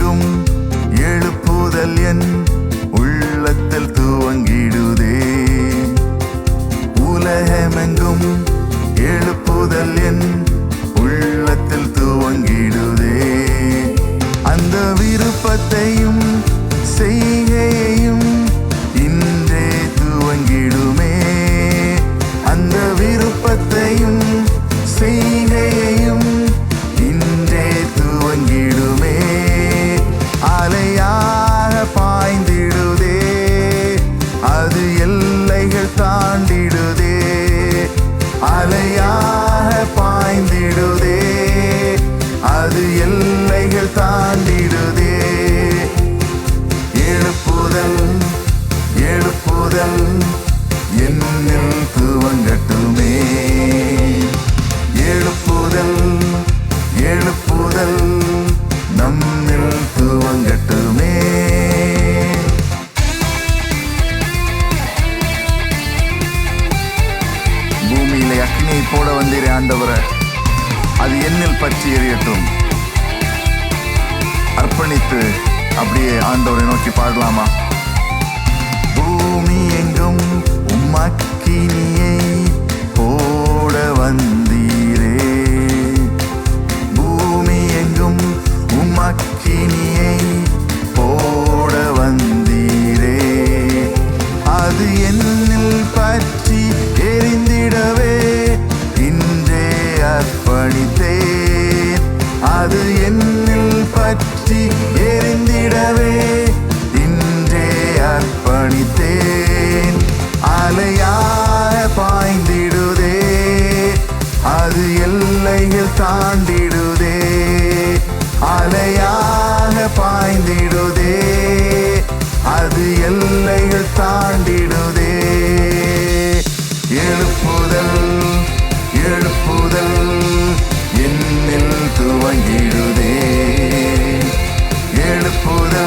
எங்கும் எழுப்புதல் என் அக்னியை போட வந்தீரே ஆண்டவரை. அது என்னில் பற்றி எரியட்டும். அர்ப்பணித்து அப்படியே ஆண்டவரை நோக்கி பாடலாமா? பங்கிடுதே எழுப்புதே